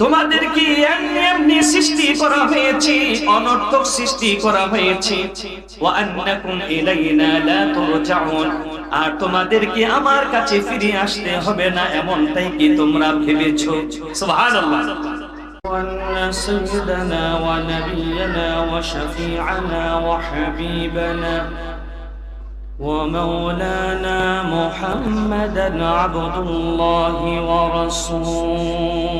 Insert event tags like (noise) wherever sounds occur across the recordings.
তোমাদের কি এমনি এমনি সৃষ্টি করা হয়েছে অনর্থক সৃষ্টি করা হয়েছে ওয়া আন্নাকুম ইলাইনা লা তুরজাউন আর তোমাদের কি আমার কাছে ফিরে আসতে হবে না এমনটাই কি তোমরা ভেবেছো সুবহানাল্লাহ وأن سيدنا ونبينا وشفيعنا وحبيبنا ومولانا محمدا عبد الله ورسوله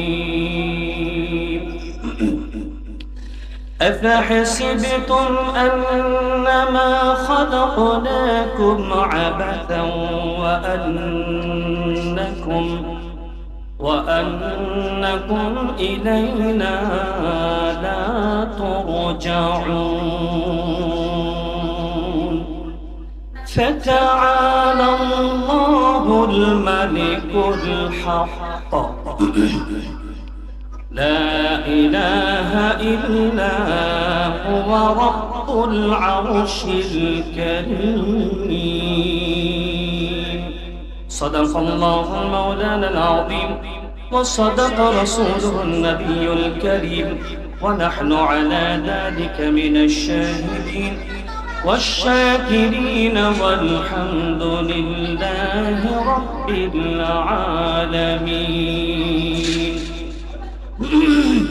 أفحسبتم أنما خلقناكم عبثا وأنكم وأنكم إلينا لا ترجعون. فتعالى الله الملك الحق. (coughs) لا إله إلا هو رب العرش الكريم. صدق الله مولانا العظيم وصدق رسوله النبي الكريم ونحن على ذلك من الشاهدين والشاكرين والحمد لله رب العالمين. (clears throat)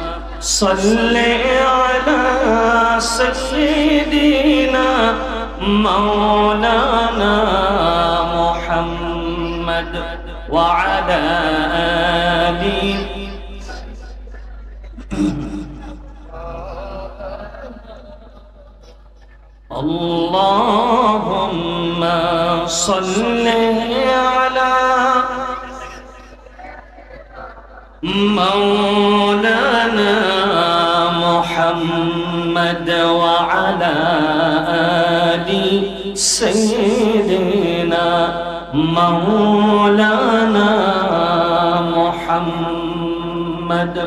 صل على سيدنا مولانا محمد وعلى آله اللهم صل على مولانا محمد وعلى آل سيدنا مولانا محمد.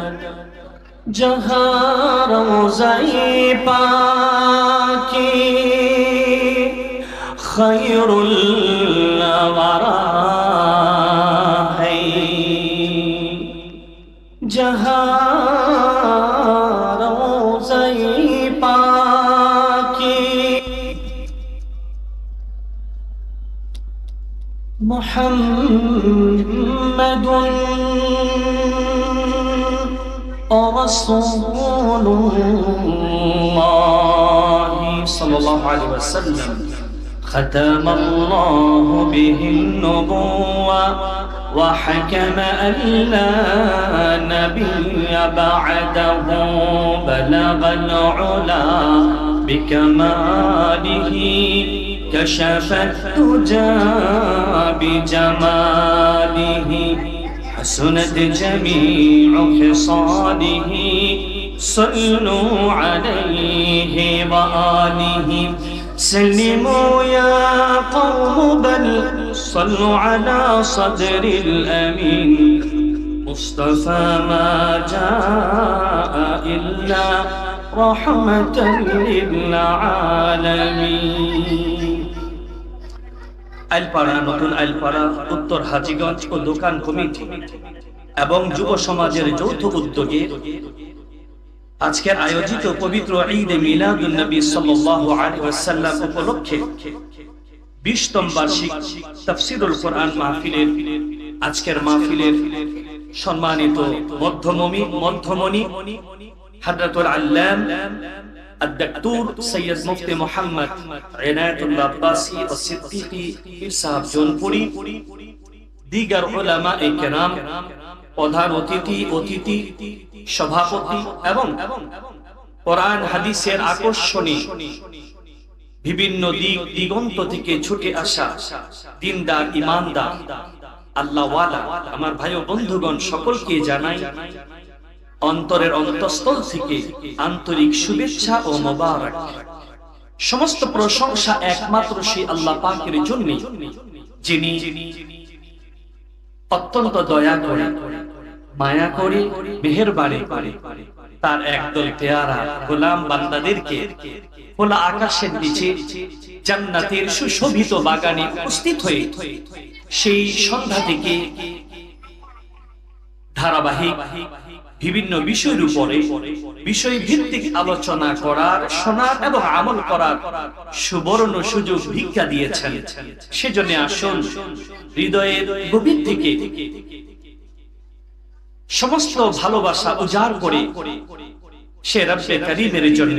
جهار زيبا خير الورى محمد رسول الله صلى الله عليه وسلم. ختم الله به النبوة وحكم أن لا نبي بعده. بلغ العلا بكماله كشف الدجى بجماله. حسنت جميع خصاله صلوا عليه وآله. سلموا يا قوم بل صلوا على صدر الأمين. مصطفى ما جاء إلا رحمة للعالمين. আলপাড়া নতুন আলপাড়া উত্তর হাজিগঞ্জ ও দোকান কমিটি এবং যুব সমাজের যৌথ উদ্যোগে আজকের আয়োজিত পবিত্র ঈদ এ মিলাদুন নবী সাল্লাল্লাহু আলাইহি ওয়াসাল্লাম উপলক্ষে 20তম বার্ষিক তাফসীরুল কোরআন মাহফিলের আজকের মাহফিলের সম্মানিত মধ্যমমি মধ্যমণি হযরতুল আল্লাম الدكتور سيد مفتي محمد عناية الله عباسي والصديقي صاحب জোনপুরি দিগার উলামা এ কেরাম প্রধান অতিথি অতিথি সভাপতি এবং কোরআন হাদিসের আকর্ষণী বিভিন্ন দিক দিগন্ত থেকে ছুটে আসা দিনদার ইমানদার আল্লাহওয়ালা আমার ভাই ও বন্ধুগণ সকলকে জানাই অন্তরের অন্তঃস্থল থেকে আন্তরিক শুভেচ্ছা ও মোবারক। সমস্ত প্রশংসা একমাত্র সেই আল্লাহ পাকের জন্য, যিনি অত্যন্ত দয়া করে, মায়া করে, মেহেরবানি করে, তার একদল পেয়ারা গোলাম বান্দাদেরকে খোলা আকাশের নিচে জান্নাতের সুশোভিত বাগানে উপস্থিত হয়ে সেই সন্ধ্যা থেকে ধারাবাহিক বিভিন্ন বিষয়ের উপরে বিষয় ভিত্তিক আলোচনা করার, শোনার এবং আমল করার সুবর্ণ সুযোগ ভিক্ষা দিয়েছেন। সেজন্য আসুন হৃদয়ের গভীর থেকে সমস্ত ভালোবাসা উজাড় করে সে রব্বে করিমের জন্য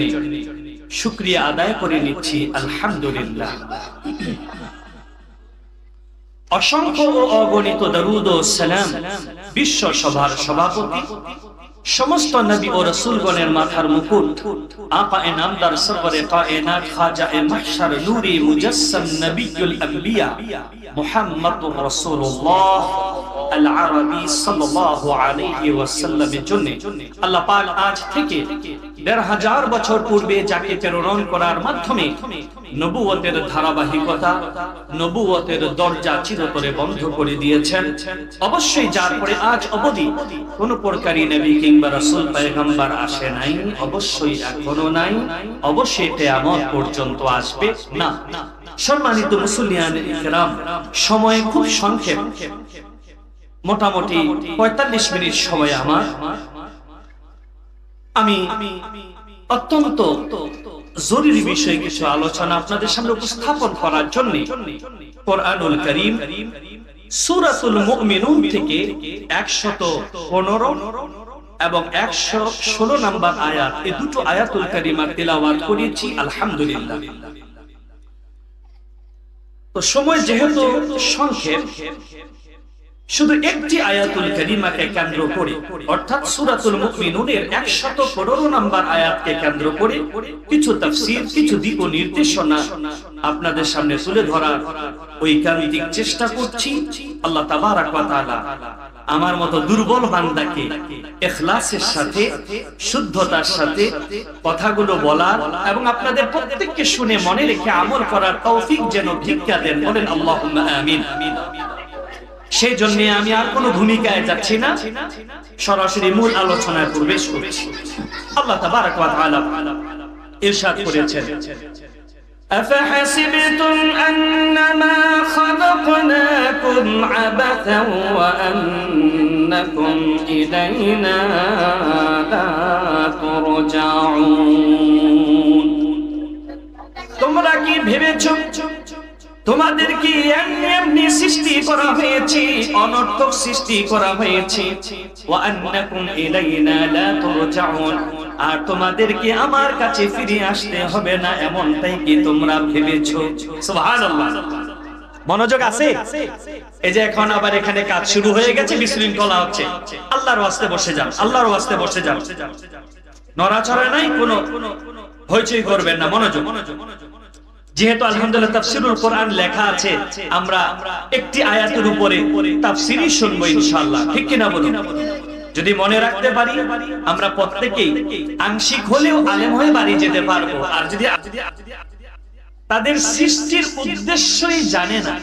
শুক্রিয়া আদায় করে নিচ্ছি। আলহামদুলিল্লাহ। অসংখ্য ও অগণিত দরুদ ও সালাম বিশ্ব সভার সভাপতি, সমস্ত নবী ও রসুলগণের মাথার মুকুট আপা এ নামদার সরবরে কায়নাত খাজা এ মাহশার নূরে মুজাসসাম নবিয়ুল আম্বিয়া মুহাম্মদুর রাসূলুল্লাহ আল আরবি সাল্লাল্লাহু আলাইহি ওয়াসাল্লামের জন্য। আল্লাহ পাক আজ থেকে দেড় হাজার বছর পূর্বে যাকে প্রেরণ করার মাধ্যমে নবুয়তের ধারাবাহিকতা নবুয়তের দরজা চিরতরে বন্ধ করে দিয়েছেন। অবশ্যই যার পরে আজ অবধি কোন প্রকারই নবী কিংবা রাসূল পয়গম্বর আসে নাই, অবশ্যই এখনও নাই, অবশ্যই কিয়ামত পর্যন্ত আসবে না। সম্মানিত মুসলিয়ান ইকরাম সময় খুব সংক্ষেপ। মোটামুটি পঁয়তাল্লিশ মিনিট সময় আমার। আমি অত্যন্ত জরুরি বিষয়ে কিছু আলোচনা আপনাদের সামনে উপস্থাপন করার জন্য কোরআনুল করিম, সূরাতুল মুমিনুন থেকে 115 এবং 116 নম্বর আয়াত, এই দুটো আয়াতুল তেলাওয়াত করেছি, আলহামদুলিল্লাহ। তো সময় যেহেতু সংক্ষেপ শুধু একটি আয়াতুল কারিমাকে কেন্দ্র করে, অর্থাৎ সূরাতুল মুমিনুনের 115 নম্বর আয়াতকে কেন্দ্র করে কিছু তাফসীর, কিছু দিক নির্দেশনা আপনাদের সামনে তুলে ধরার ঐকান্তিক চেষ্টা করছি, আল্লাহ তাবারাক ওয়া তাআলা আমার মতো দুর্বল বান্দাকে ইখলাসের সাথে, শুদ্ধতার সাথে কথাগুলো বলার এবং আপনাদের প্রত্যেককে শুনে মনে রেখে আমল করার তৌফিক যেন ভিক্ষা দেন, বলেন আল্লাহুম্মা আমিন। সেই জন্য আমি আর কোনো ভূমিকায় যাচ্ছি না সরাসরি মূল আলোচনায় প্রবেশ করছি আল্লাহ তাবারাক ওয়া তাআলা ইরশাদ করেছেন أفحسبتم أنما خلقناكم عبثا وأنكم إلينا لا ترجعون তোমরা কি ভেবেছো তোমাদের কি এমনি এমনি সৃষ্টি করা হয়েছে? অনর্থক সৃষ্টি করা হয়েছে। ওয়া আন্নাকুম ইলাইনা লা তুরজাউন। আর তোমাদেরকে আমার কাছে ফিরে আসতে হবে না, এমনটাই কি তোমরা ভেবেছো? সুবহানাল্লাহ। মনোযোগ আছে? এই যে এখন আবার এখানে কাজ শুরু হয়ে গেছে, বিশৃঙ্খলা হচ্ছে। আল্লাহর ওয়াস্তে বসে যান, আল্লাহর ওয়াস্তে বসে যান। নড়াচড়া নাই, কোনো হইচই করবেন না। মনোযোগ মনোযোগ মনোযোগ। যেহেতু আলহামদুলিল্লাহ তাফসিরুল কোরআন লেখা আছে, আমরা একটি আয়াতের উপরে তাফসিরই শুনব ইনশাআল্লাহ। ঠিক কিনা বলুন? যদি মনে রাখতে পারি, আমরা প্রত্যেকেই আংশিক হলেও আলেম হয়ে বাড়ি যেতে পারব। আর যদি তাদের সৃষ্টির উদ্দেশ্যই জানে না